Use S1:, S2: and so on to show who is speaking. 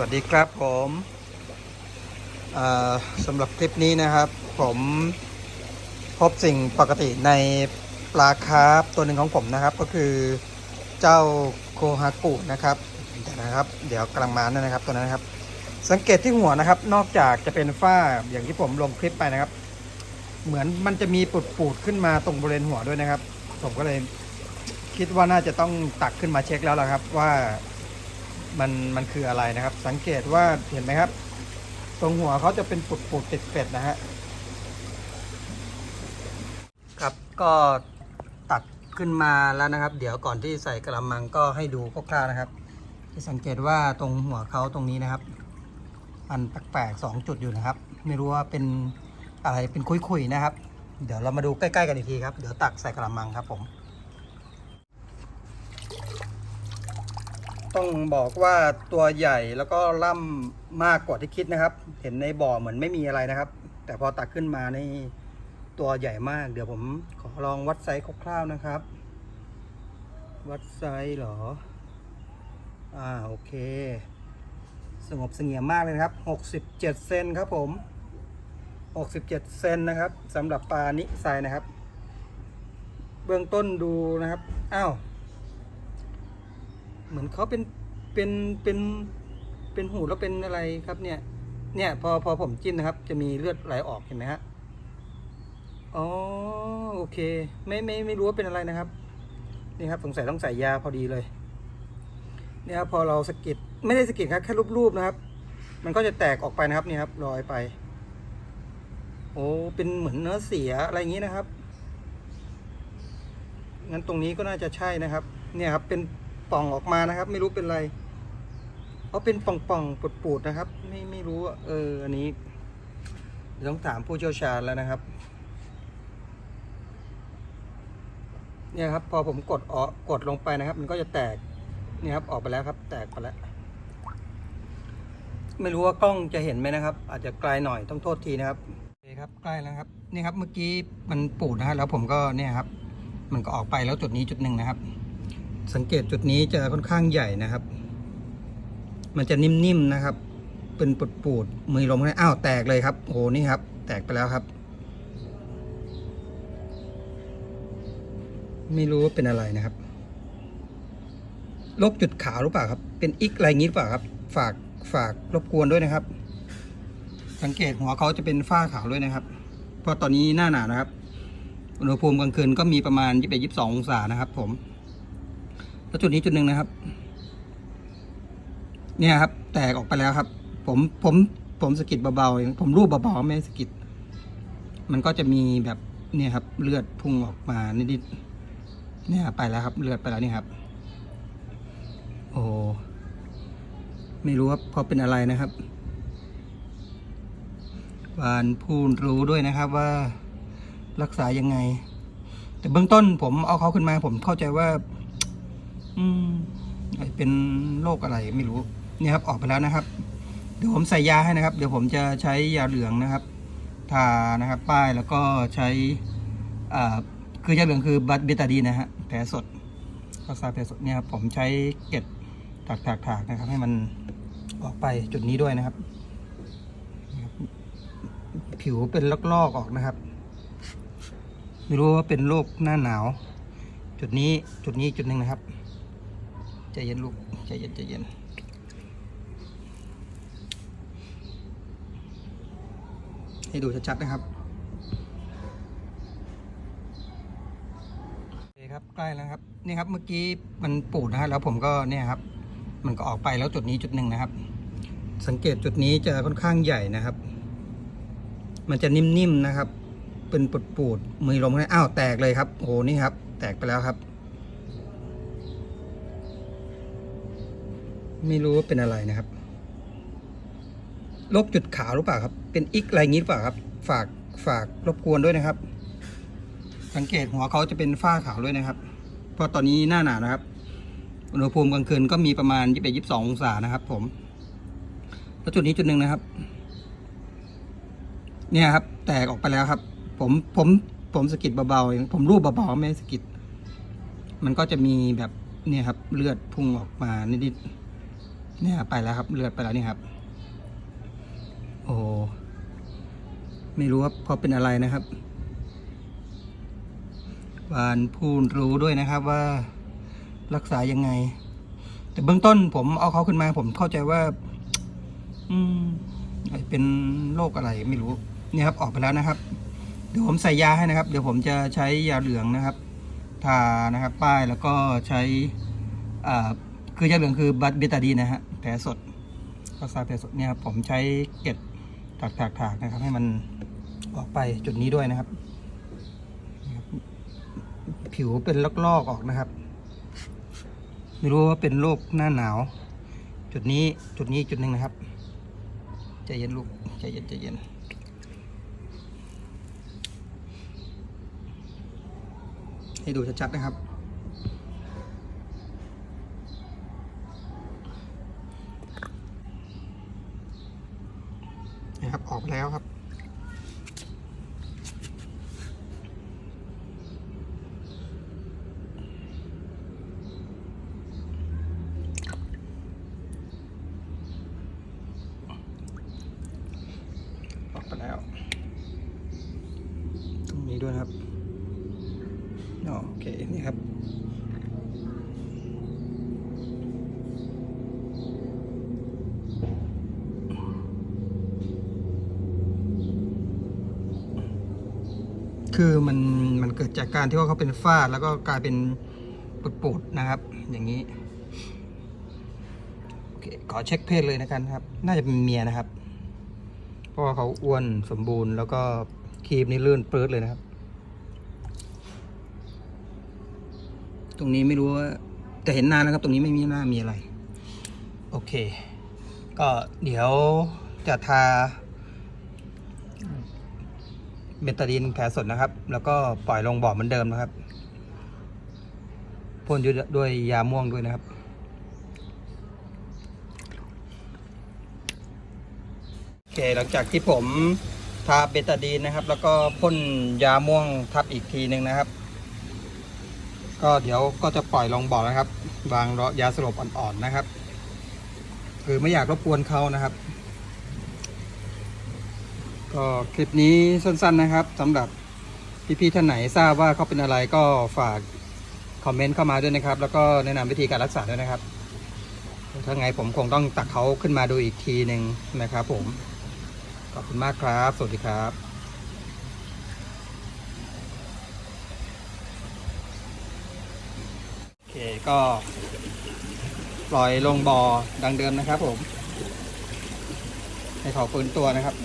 S1: วัสดีครับผมสำหรับคลิปนี้นะครับ ผมพบสิ่งปกติในปลาคาร์ฟตัวหนึ่งของผมนะครับ ก็คือเจ้าโคฮากุนะครับเดี๋ยวนะครับ เดี๋ยวกำลังมานั่นนะครับตัวนั้นนะครับ สังเกตที่หัวนะครับ นอกจากจะเป็นฝ้าอย่างที่ผมลงคลิปไปนะครับ เหมือนมันจะมีปวดปูดขึ้นมาตรงบริเวณหัวด้วยนะครับ ผมก็เลยคิดว่าน่าจะต้องตักขึ้นมาเช็คแล้วล่ะครับ ว่า มันมันคืออะไรนะครับ สังเกตว่าเห็นไหมครับ ตรงหัวเขาจะเป็นปุดปุดติดเป็ดๆนะฮะครับก็ตักขึ้นมาแล้วนะครับ เดี๋ยวก่อนที่ใส่กระมังก็ให้ดูคร่าวๆนะครับสังเกตว่าตรงหัวเขาตรงนี้นะครับ มันแปลกๆสองจุดอยู่นะครับ ไม่รู้ว่าเป็นอะไรเป็นคุยๆนะครับ เดี๋ยวเรามาดูใกล้ ๆ กันอีกทีครับ เดี๋ยวตักใส่กระมังครับผม ต้องบอกว่าตัวใหญ่แล้วก็ล่ำมากกว่าที่คิดนะครับ เห็นในบ่อเหมือนไม่มีอะไรนะครับ แต่พอตักขึ้นมาในตัวใหญ่มาก เดี๋ยวผมขอลองวัดไซส์คร่าวๆนะครับ วัดไซส์เหรอ อ่าโอเค สงบเสงี่ยมมากเลยนะครับ 67 เซนครับผม 67 เซนนะครับสำหรับปลานิไซนะครับ เบื้องต้นดูนะครับ อ้าว เหมือนเขาเป็นเป็นเป็นเป็นหูแล้วเป็นอะไรครับเนี่ย เนี่ยพอพอผมจิ้มนะครับ จะมีเลือดไหลออกเห็นไหมฮะอ๋อโอเค ไม่ไม่ไม่รู้ว่าเป็นอะไรนะครับ นี่ครับสงสัยต้องใส่ยาพอดีเลย เนี่ยครับพอเราสกิดไม่ได้สกิดครับแค่รูปๆนะครับ มันก็จะแตกออกไปนะครับนี่ครับลอยไป โอ้เป็นเหมือนเนื้อเสียอะไรอย่างนี้นะครับงั้นตรงนี้ก็น่าจะใช่นะครับ เนี่ยครับเป็น ป่องออกมานะครับ ไม่รู้เป็นอะไรเอาเป็นป่องๆปูดๆนะครับ ไม่ไม่รู้เอออันนี้ต้องถามผู้เชี่ยวชาญแล้วนะครับ เนี่ยครับ พอผมกดออกกดลงไปนะครับ มันก็จะแตกเนี่ยครับออกไปแล้วครับ แตกไปแล้ว ไม่รู้ว่ากล้องจะเห็นไหมนะครับ อาจจะไกลหน่อยต้องโทษทีนะครับโอเคครับใกล้แล้วครับ นี่ครับเมื่อกี้มันปูดนะฮะแล้วผมก็เนี่ยครับ มันก็ออกไปแล้วจุดนี้จุดหนึ่งนะครับ สังเกตจุดนี้จะค่อนข้างใหญ่นะครับ มันจะนิ่มๆนะครับ เป็นปูดๆมือลมข้างในอ้าวแตกเลยครับโอ้โหนี่ครับ แตกไปแล้วครับ ไม่รู้ว่าเป็นอะไรนะครับโรคจุดขาวหรือเปล่าครับ เป็นอิกอะไรอย่างนี้หรือเปล่าครับ ฝากฝากรบกวนด้วยนะครับ สังเกตหัวเขาจะเป็นฝ้าขาวด้วยนะครับ เพราะตอนนี้หน้าหนาวนะครับ อุณหภูมิกลางคืนก็มีประมาณยี่สิบยี่สิบสององศานะครับ ผม แล้วจุดนี้จุดหนึ่งนะครับ เนี่ยครับ แตกออกไปแล้วครับ ผมผมผมสกิดเบาๆเองผมรูปเบาๆไม่สกิด มันก็จะมีแบบเนี่ยครับ เลือดพุ่งออกมานิดๆเนี่ยไปแล้วครับ เลือดไปแล้วนี่ครับ โอ้ไม่รู้ว่าพราะเป็นอะไรนะครับวานพูดรู้ด้วยนะครับว่ารักษายังไง แต่เบื้องต้นผมเอาเขาขึ้นมา ผมเข้าใจว่า อืมเป็นโรคอะไรไม่รู้เนี่ยครับออกไปแล้วนะครับ เดี๋ยวผมใส่ยาให้นะครับ เดี๋ยวผมจะใช้ยาเหลืองนะครับ ทานะครับ ป้ายแล้วก็ใช้อ่าคือยาเหลืองคือบัตเบตาดีนะฮะแผลสดรักษาแผลสดเนี่ยครับผมใช้เก็ดถากถากถากนะครับ ให้มันออกไปจุดนี้ด้วยนะครับ ผิวเป็นลอกๆออกนะครับ ไม่รู้ว่าเป็นโรคหน้าหนาว จุดนี้จุดนี้จุดหนึ่งนะครับ ใจเย็นลูกใจเย็นใจเย็นให้ดูชัดๆนะครับโอเคครับใกล้แล้วครับนี่ครับเมื่อกี้มันปูดนะฮะแล้วผมก็เนี่ยครับ มันก็ออกไปแล้วจุดนี้จุดหนึ่งนะครับ สังเกตจุดนี้จะค่อนข้างใหญ่นะครับ มันจะนิ่มๆนะครับ เป็นปูดๆมือลมข้างในอ้าวแตกเลยครับโอ้โหนี่ครับ แตกไปแล้วครับ ไม่รู้ว่าเป็นอะไรนะครับโรคจุดขาวหรือเปล่าครับ เป็นอิกอะไรอย่างนี้หรือเปล่าครับ ฝากฝากรบกวนด้วยนะครับ สังเกตหัวเขาจะเป็นฝ้าขาวด้วยนะครับ เพราะตอนนี้หน้าหนาวนะครับ อุณหภูมิกลางคืนก็มีประมาณยี่สิบยี่สิบสององศานะครับ ผม แล้วจุดนี้จุดหนึ่งนะครับ เนี่ยครับ แตกออกไปแล้วครับ ผมผมผมสะกิดเบาๆเองผมรูปเบาๆไม่สะกิด มันก็จะมีแบบเนี่ยครับ เลือดพุ่งออกมานิดๆ เนี่ยไปแล้วครับเลือดไปแล้วนี่ครับ โอ้ไม่รู้ว่าเพราเป็นอะไรนะครับบานผู้รู้ด้วยนะครับว่ารักษายังไง แต่เบื้องต้นผมเอาเขาขึ้นมา ผมเข้าใจว่า อืมเป็นโรคอะไรไม่รู้เนี่ยครับ ออกไปแล้วนะครับ เดี๋ยวผมใส่ยาให้นะครับ เดี๋ยวผมจะใช้ยาเหลืองนะครับทานะครับ ป้ายแล้วก็ใช้อ่าคือยาเหลืองคือบัตเบตาดีนะฮะ แผลสดก็ซาแผลสดเนี่ยครับผมใช้เกล็ดถากถากถากนะครับ ให้มันออกไปจุดนี้ด้วยนะครับ ผิวเป็นลอกๆออกนะครับ ไม่รู้ว่าเป็นโรคหน้าหนาว จุดนี้จุดนี้จุดหนึ่งนะครับใจเย็นลูกใจเย็นใจเย็นให้ดูชัดๆนะครับ นะครับ ออก แล้วครับ ออกไปแล้ว ตรงนี้ด้วยนะครับ อ๋อโอเค นี่ครับ คือมันมันเกิดจากการที่ว่าเขาเป็นฝ้าแล้วก็กลายเป็นปุดๆนะครับ อย่างนี้โอเคขอเช็คเพศเลยนะครับ น่าจะเป็นเมียนะครับ เพราะว่าเขาอ้วนสมบูรณ์แล้วก็ครีมนี่ลื่นเปลื้ดเลยนะครับ ตรงนี้ไม่รู้ว่าแต่เห็นนานแล้วครับ ตรงนี้ไม่มีหน้ามีอะไร โอเค ก็เดี๋ยวจะทา เบตาดีนแผลสดนะครับ แล้วก็ปล่อยลงบ่อเหมือนเดิมนะครับพ่นด้วยยาม่วงด้วยนะครับ โอเคหลังจากที่ผมทาเบตาดีนนะครับ แล้วก็พ่นยาม่วงทับอีกทีหนึ่งนะครับ ก็เดี๋ยวก็จะปล่อยลงบ่อแล้วครับ วางยาสลบอ่อนๆนะครับ คือไม่อยากรบกวนเขานะครับ ก็คลิปนี้สั้นๆนะครับสำหรับพี่ๆท่านไหนทราบว่าเขาเป็นอะไรก็ฝากคอมเมนต์เข้ามาด้วยนะครับ แล้วก็แนะนำวิธีการรักษาด้วยนะครับถ้าไงผมคงต้องตักเขาขึ้นมาดูอีกทีหนึ่งนะครับผม ขอบคุณมากครับ สวัสดีครับโอเคก็ปล่อยลงบ่อดังเดิมนะครับผม ให้เขาฟื้นตัวนะครับ